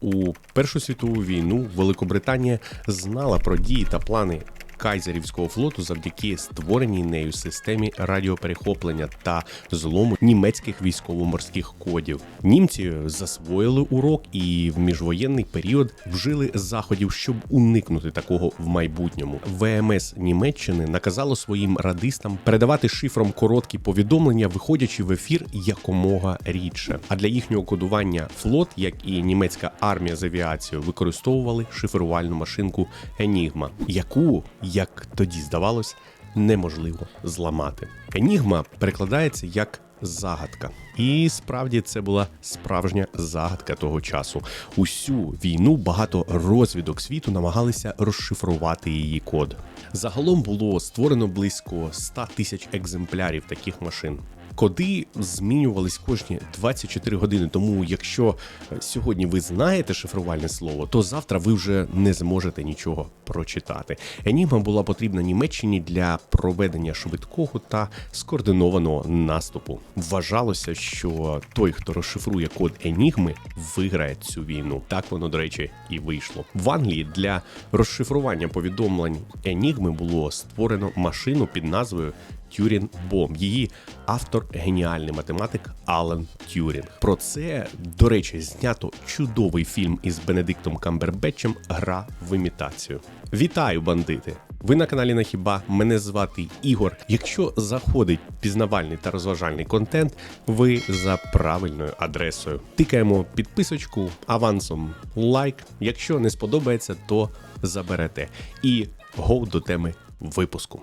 У Першу світову війну Великобританія знала про дії та плани Кайзерівського флоту завдяки створеній нею системі радіоперехоплення та злому німецьких військово-морських кодів. Німці засвоїли урок і в міжвоєнний період вжили заходів, щоб уникнути такого в майбутньому. ВМС Німеччини наказало своїм радистам передавати шифром короткі повідомлення, виходячи в ефір якомога рідше. А для їхнього кодування флот, як і німецька армія з авіацією, використовували шифрувальну машинку Енігма, яку як тоді здавалось, неможливо зламати. Енігма перекладається як загадка. І справді це була справжня загадка того часу. Усю війну багато розвідок світу намагалися розшифрувати її код. Загалом було створено близько 100 тисяч екземплярів таких машин. Коди змінювались кожні 24 години. Тому, якщо сьогодні ви знаєте шифрувальне слово, то завтра ви вже не зможете нічого прочитати. Енігма була потрібна Німеччині для проведення швидкого та скоординованого наступу. Вважалося, що той, хто розшифрує код Енігми, виграє цю війну. Так воно, до речі, і вийшло. В Англії для розшифрування повідомлень Енігми було створено машину під назвою Тюрін Бом. Її автор геніальний математик Алан Тюрінг. Про це, до речі, знято чудовий фільм із Бенедиктом Камбербетчем Гра в імітацію. Вітаю, бандити! Ви на каналі Нахіба. Мене звати Ігор. Якщо заходить пізнавальний та розважальний контент, ви за правильною адресою. Тикаємо підписочку, авансом лайк. Якщо не сподобається, то заберете. І гоу до теми випуску.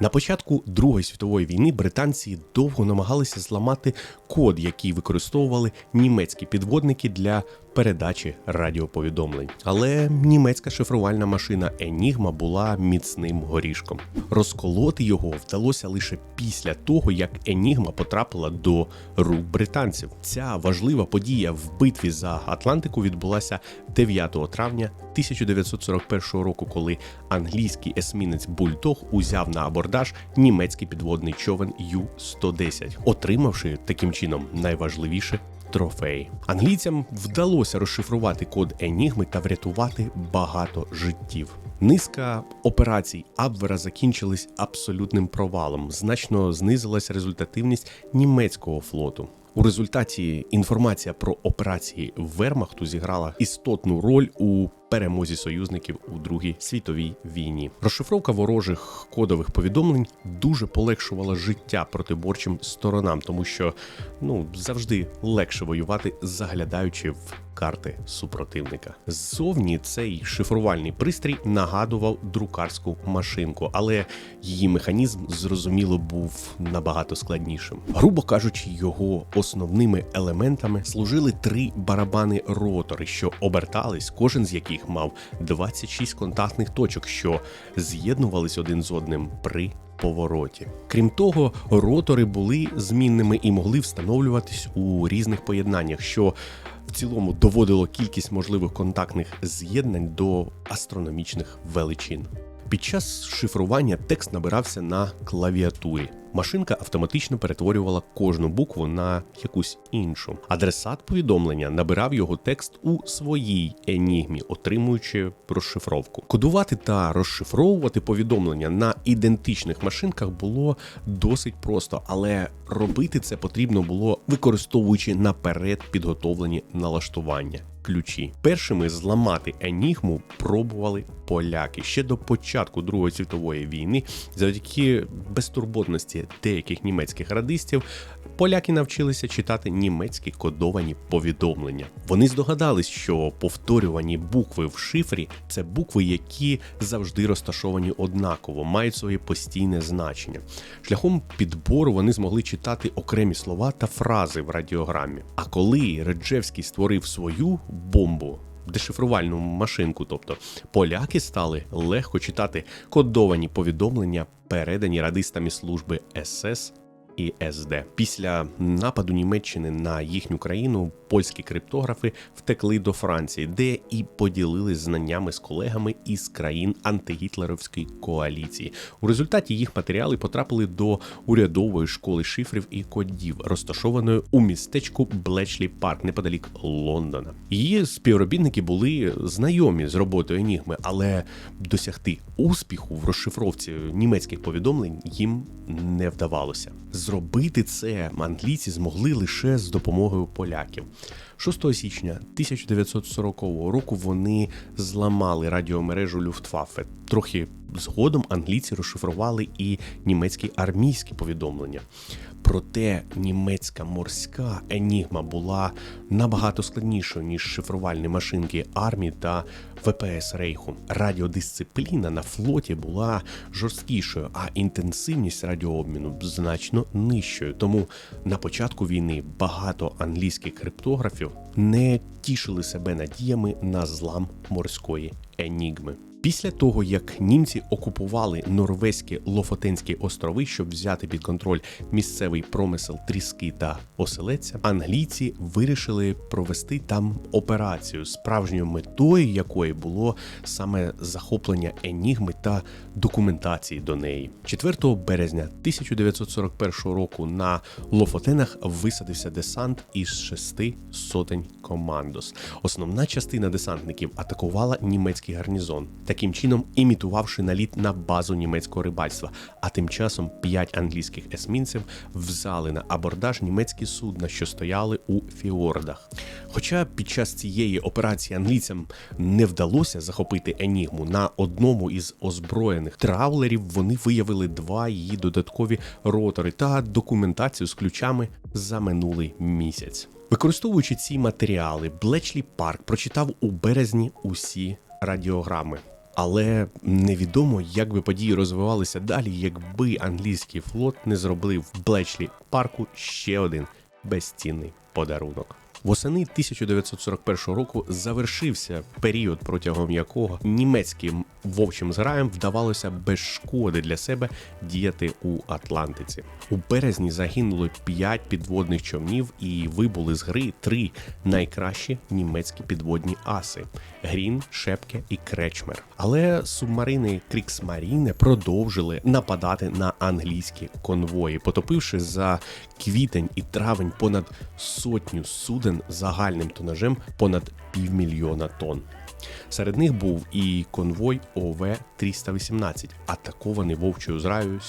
На початку Другої світової війни британці довго намагалися зламати код, який використовували німецькі підводники для передачі радіоповідомлень. Але німецька шифрувальна машина Енігма була міцним горішком. Розколоти його вдалося лише після того, як Енігма потрапила до рук британців. Ця важлива подія в битві за Атлантику відбулася 9 травня 1941 року, коли англійський есмінець Бульдог узяв на абордаж німецький підводний човен Ю-110, отримавши таким чином найважливіше трофей. Англійцям вдалося розшифрувати код Енігми та врятувати багато життів. Низка операцій Абвера закінчились абсолютним провалом. Значно знизилась результативність німецького флоту. У результаті інформація про операції Вермахту зіграла істотну роль у перемозі союзників у Другій світовій війні. Розшифровка ворожих кодових повідомлень дуже полегшувала життя протиборчим сторонам, тому що ну завжди легше воювати, заглядаючи в карти супротивника. Ззовні цей шифрувальний пристрій нагадував друкарську машинку, але її механізм зрозуміло був набагато складнішим. Грубо кажучи, його основними елементами служили три барабани ротори, що обертались, кожен з яких яких мав 26 контактних точок, що з'єднувались один з одним при повороті. Крім того, ротори були змінними і могли встановлюватись у різних поєднаннях, що в цілому доводило кількість можливих контактних з'єднань до астрономічних величин. Під час шифрування текст набирався на клавіатурі. Машинка автоматично перетворювала кожну букву на якусь іншу. Адресат повідомлення набирав його текст у своїй енігмі, отримуючи розшифровку. Кодувати та розшифровувати повідомлення на ідентичних машинках було досить просто, але робити це потрібно було використовуючи наперед підготовлені налаштування ключі. Першими зламати Енігму пробували поляки ще до початку Другої світової війни, завдяки безтурботності деяких німецьких радистів. Поляки навчилися читати німецькі кодовані повідомлення. Вони здогадались, що повторювані букви в шифрі це букви, які завжди розташовані однаково, мають своє постійне значення. Шляхом підбору вони змогли читати окремі слова та фрази в радіограмі. А коли Реджевський створив свою бомбу. Дешифрувальну машинку, тобто поляки стали легко читати кодовані повідомлення, передані радистами служби СС і СД. Після нападу Німеччини на їхню країну польські криптографи втекли до Франції, де і поділились знаннями з колегами із країн антигітлерівської коаліції. У результаті їх матеріали потрапили до урядової школи шифрів і кодів, розташованої у містечку Блечлі Парк неподалік Лондона. Її співробітники були знайомі з роботою Енігми, але досягти успіху в розшифровці німецьких повідомлень їм не вдавалося. Зробити це англійці змогли лише з допомогою поляків. 6 січня 1940 року вони зламали радіомережу Люфтваффе. Трохи згодом англійці розшифрували і німецькі армійські повідомлення. Проте німецька морська енігма була набагато складнішою ніж шифрувальні машинки армії та ВПС Рейху. Радіодисципліна на флоті була жорсткішою, а інтенсивність радіообміну значно нижчою. Тому на початку війни багато англійських криптографів не тішили себе надіями на злам морської енігми. Після того, як німці окупували норвезькі Лофотенські острови, щоб взяти під контроль місцевий промисел тріски та оселеця, англійці вирішили провести там операцію, справжньою метою якої було саме захоплення енігми та документації до неї. 4 березня 1941 року на Лофотенах висадився десант із шести сотень командос. Основна частина десантників атакувала німецький гарнізон таким чином імітувавши наліт на базу німецького рибальства. А тим часом п'ять англійських есмінців взяли на абордаж німецькі судна, що стояли у фіордах. Хоча під час цієї операції англійцям не вдалося захопити енігму на одному із озброєних траулерів, вони виявили два її додаткові ротори та документацію з ключами за минулий місяць. Використовуючи ці матеріали, Блечлі Парк прочитав у березні усі радіограми. Але невідомо, як би події розвивалися далі, якби англійський флот не зробив в Блечлі парку ще один безцінний подарунок. Восени 1941 року завершився період, протягом якого німецьким вовчим зграям вдавалося без шкоди для себе діяти у Атлантиці. У березні загинули п'ять підводних човнів і вибули з гри три найкращі німецькі підводні аси: Грін, Шепке і Кречмер. Але субмарини Кріксмаріне продовжили нападати на англійські конвої, потопивши за квітень і травень понад сотню суден загальним тонажем понад півмільйона тонн. Серед них був і конвой ОВ-318, атакований вовчою зраю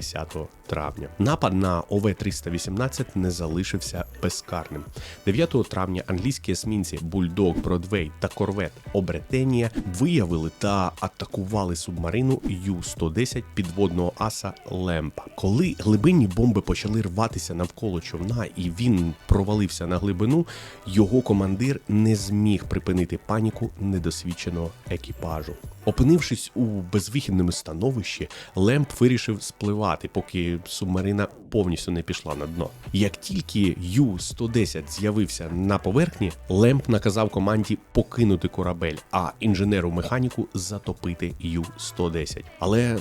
7-10 травня. Напад на ОВ-318 не залишився безкарним. 9 травня англійські есмінці Бульдог, Бродвей та Корвет Обретенія виявили та атакували субмарину Ю-110 підводного аса Лемпа. Коли глибинні бомби почали рватися навколо човна і він провалився на глибину, його командир не зміг припинити паніку недосвідченого екіпажу. Опинившись у безвихідному становищі, Лемп вирішив спливати, поки субмарина повністю не пішла на дно. Як тільки Ю-110 з'явився на поверхні, Лемп наказав команді покинути корабель, а інженеру механіку затопити Ю-110. Але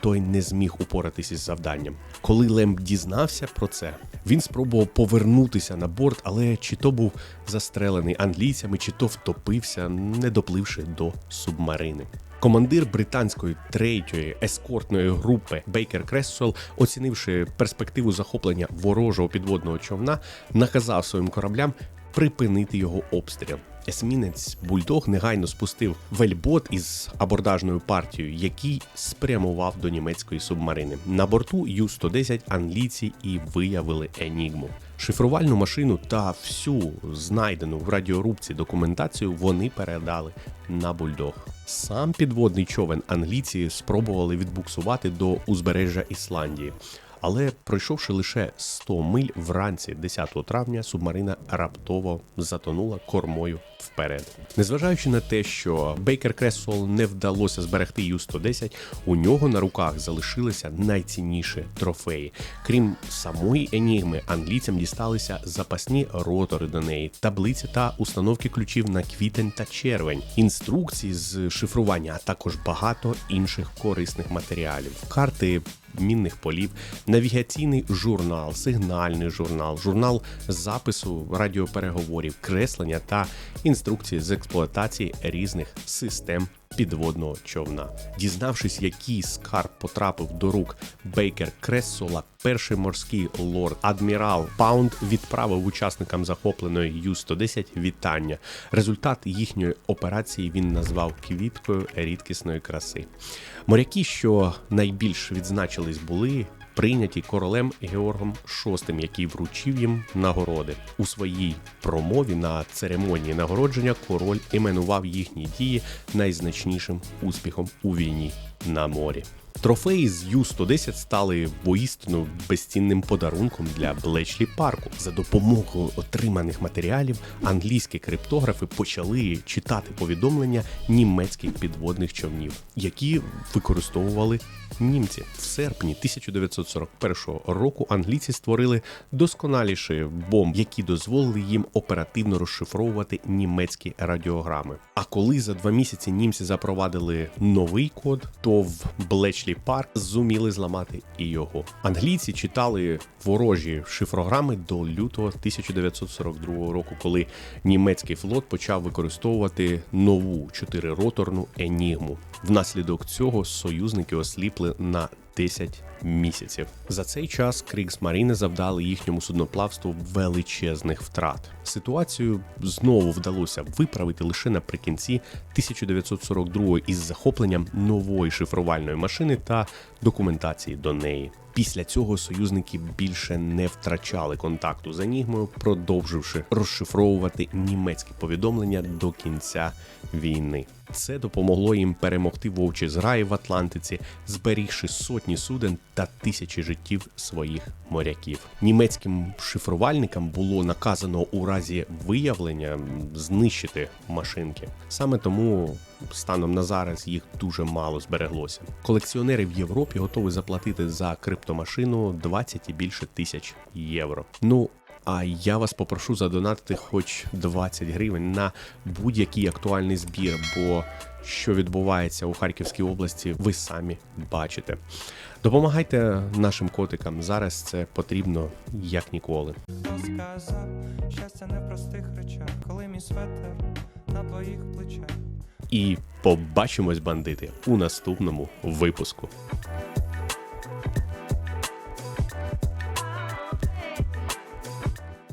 той не зміг упоратись із завданням. Коли Лемп дізнався про це, він спробував повернутися на борт, але чи то був застрелений англійцями, чи то втопився, не допливши до субмарини. Командир британської третьої ескортної групи Бейкер Кресвелл, оцінивши перспективу захоплення ворожого підводного човна, наказав своїм кораблям припинити його обстріл. Есмінець Бульдог негайно спустив вельбот із абордажною партією, який спрямував до німецької субмарини. На борту Ю-110 англійці і виявили енігму. Шифрувальну машину та всю знайдену в радіорубці документацію вони передали на бульдог. Сам підводний човен англійці спробували відбуксувати до узбережжя Ісландії. Але пройшовши лише 100 миль вранці 10 травня, субмарина раптово затонула кормою вперед. Незважаючи на те, що Бейкер Кресол не вдалося зберегти Ю-110, у нього на руках залишилися найцінніші трофеї. Крім самої енігми, англійцям дісталися запасні ротори до неї, таблиці та установки ключів на квітень та червень, інструкції з шифрування, а також багато інших корисних матеріалів, карти мінних полів, навігаційний журнал, сигнальний журнал, журнал запису радіопереговорів, креслення та інструкції з експлуатації різних систем підводного човна. Дізнавшись, який скарб потрапив до рук Бейкер Крессола, перший морський лорд адмірал Паунд відправив учасникам захопленої Ю-110 вітання. Результат їхньої операції він назвав квіткою рідкісної краси. Моряки, що найбільш відзначились, були прийняті королем Георгом VI, який вручив їм нагороди. У своїй промові на церемонії нагородження король іменував їхні дії найзначнішим успіхом у війні на морі. Трофеї з Ю-110 стали воістину безцінним подарунком для Блечлі парку. За допомогою отриманих матеріалів англійські криптографи почали читати повідомлення німецьких підводних човнів, які використовували німці. В серпні 1941 року англійці створили досконаліші бомби, які дозволили їм оперативно розшифровувати німецькі радіограми. А коли за два місяці німці запровадили новий код, то в Блечлі парк зуміли зламати і його. Англійці читали ворожі шифрограми до лютого 1942 року, коли німецький флот почав використовувати нову чотирироторну енігму. Внаслідок цього союзники осліпли на 10 місяців. За цей час Крігсмаріни завдали їхньому судноплавству величезних втрат. Ситуацію знову вдалося виправити лише наприкінці 1942 із захопленням нової шифрувальної машини та документації до неї. Після цього союзники більше не втрачали контакту з Енігмою, продовживши розшифровувати німецькі повідомлення до кінця війни. Це допомогло їм перемогти вовчі зграї в Атлантиці, зберігши сотні суден та тисячі життів своїх моряків. Німецьким шифрувальникам було наказано у разі виявлення знищити машинки. Саме тому станом на зараз їх дуже мало збереглося. Колекціонери в Європі готові заплатити за криптомашину 20 і більше тисяч євро. Ну а я вас попрошу задонатити хоч 20 гривень на будь-який актуальний збір, бо що відбувається у Харківській області, ви самі бачите. Допомагайте нашим котикам. Зараз це потрібно як ніколи. Сказав, щастя не в простих речах, коли мій светер на твоїх плечах. І побачимось, бандити, у наступному випуску.